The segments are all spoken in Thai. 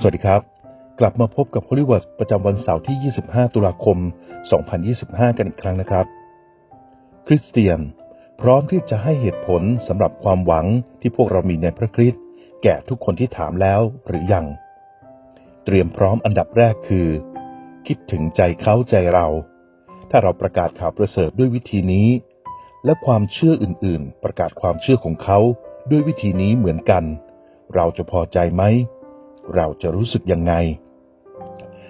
สวัสดีครับ กลับมาพบกับ h o l l y w o r d ประจำวันเสาร์ที่ 25 ตุลาคม 2025 กันอีกครั้งนะครับ คริสเตียน พร้อมที่จะให้เหตุผลสำหรับความหวังที่พวกเรามีในพระคริสต์แก่ทุกคนที่ถามแล้วหรือยัง เตรียมพร้อมอันดับแรกคือ คิดถึงใจเขาใจเรา ถ้าเราประกาศข่าวประเสริฐด้วยวิธีนี้ และความเชื่ออื่น ๆ ประกาศความเชื่อของเขาด้วยวิธีนี้เหมือนกัน เราจะพอใจไหม เราจะรู้สึกยังไง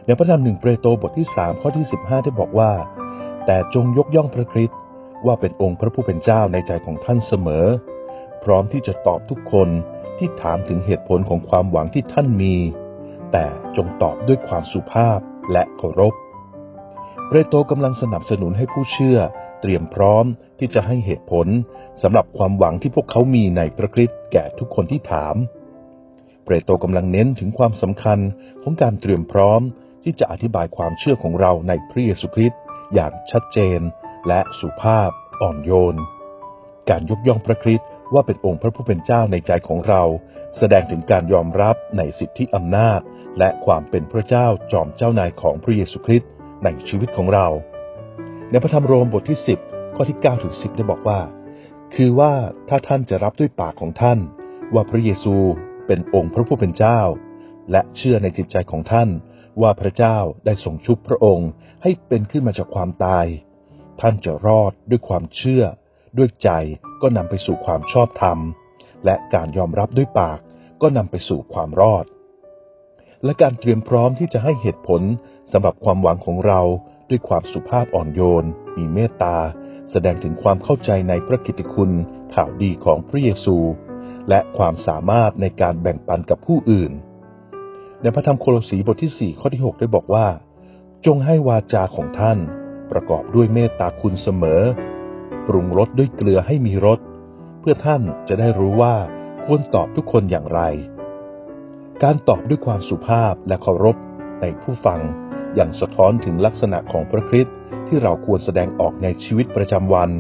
ในพระธรรมหนึ่งเปโตรบทที่ 3 ข้อที่ 15 ได้บอกว่า แต่จงยกย่องพระคริสต์ว่าเป็นองค์พระผู้เป็นเจ้าในใจของท่านเสมอ พร้อมที่จะตอบทุกคนที่ถามถึงเหตุผลของความหวังที่ท่านมี แต่จงตอบด้วยความสุภาพและเคารพ เปโตรกำลังสนับสนุนให้ผู้เชื่อ เตรียมพร้อมที่จะให้เหตุผลสำหรับความหวังที่พวกเขามีในพระคริสต์แก่ทุกคนที่ถาม เปโตรกำลังเน้นถึงความสำคัญของการเตรียมพร้อม ที่จะอธิบายความเชื่อของเราในพระเยซูคริสต์อย่างชัดเจน และสุภาพอ่อนโยน การยกย่องพระคริสต์ว่าเป็นองค์พระผู้เป็นเจ้าในใจของเรา แสดงถึงการยอมรับในสิทธิอำนาจ และความเป็นพระเจ้าจอมเจ้านายของพระเยซูคริสต์ในชีวิตของเรา ในพระธรรมโรมบทที่ 10 ข้อที่9ถึง10 ได้บอกว่า คือว่าถ้าท่านจะรับด้วยปากของท่าน ว่าพระเยซู เป็นองค์พระผู้เป็นเจ้า และเชื่อในจิตใจของท่านว่าพระเจ้าได้ทรงชุบพระองค์ให้เป็นขึ้นมาจากความตาย ท่านจะรอดด้วยความเชื่อ ด้วยใจก็นำไปสู่ความชอบธรรม และการยอมรับด้วยปากก็นำไปสู่ความรอด และการเตรียมพร้อมที่จะให้เหตุผลสำหรับความหวังของเราด้วยความสุภาพอ่อนโยน มีเมตตา แสดงถึงความเข้าใจในพระกิตติคุณข่าวดีของพระเยซู และความสามารถในการแบ่งปันกับผู้อื่น ในพระธรรมโคลสีบทที่ 4 ข้อที่ 6 ได้บอกว่า จงให้วาจาของท่าน ประกอบด้วยเมตตาคุณเสมอ ปรุงรสด้วยเกลือให้มีรสเพื่อท่านจะได้รู้ว่าควรตอบทุกคนอย่างไร การตอบด้วยความสุภาพและเคารพในผู้ฟังอย่างสะท้อนถึงลักษณะของพระคริสต์ที่เราควรแสดงออกในชีวิตประจำวัน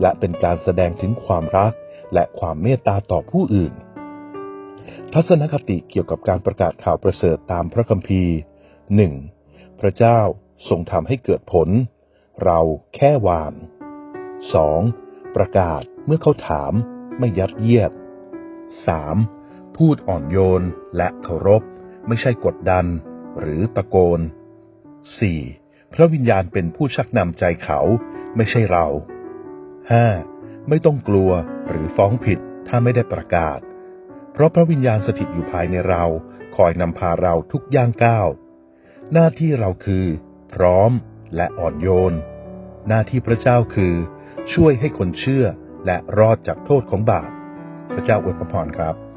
และเป็นการแสดงถึงความรัก และความเมตตาต่อผู้อื่น ทัศนคติเกี่ยวกับการประกาศข่าวประเสริฐตามพระคัมภีร์ 1. พระเจ้าทรงทำให้เกิดผล เราแค่วาน 2. ประกาศเมื่อเขาถามไม่ยัดเยียด 3. พูดอ่อนโยนและเคารพ ไม่ใช่กดดัน หรือตะโกน 4. พระวิญญาณเป็นผู้ชักนำใจเขา ไม่ใช่เรา 5. ไม่ต้องกลัวหรือฟ้องผิดถ้าไม่ได้ประกาศ เพราะพระวิญญาณสถิตอยู่ภายในเราคอยนำพาเราทุกย่างก้าว หน้าที่เราคือ พร้อมและอ่อนโยน หน้าที่พระเจ้าคือ ช่วยให้คนเชื่อและรอดจากโทษของบาปพระเจ้าอวยพรครับ